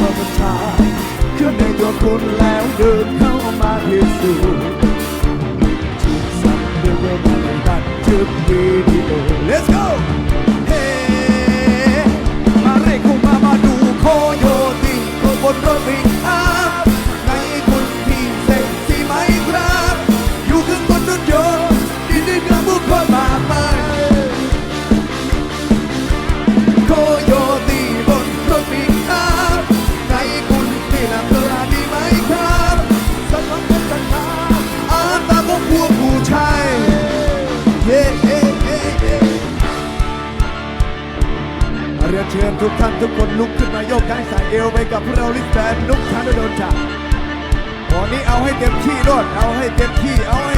ธรรมชาติขึ้นในตัวคุณแล้วเดินเข้ามาที่สู่จุดสั่งเดินไปตัดจุดวีดีโอ Let's go hey! มาเรียกเข้มามาดูโคโยตีคบนรถวิ่ เรียนเชิญทุกท่านทุกคนลุกขึ้นมาโยกย้ายสายเอวไปกับพวกเราลิสแบนนุกันดนจ่าวันนี้เอาให้เต็มที่โนดเอาให้เต็มที่เอาให้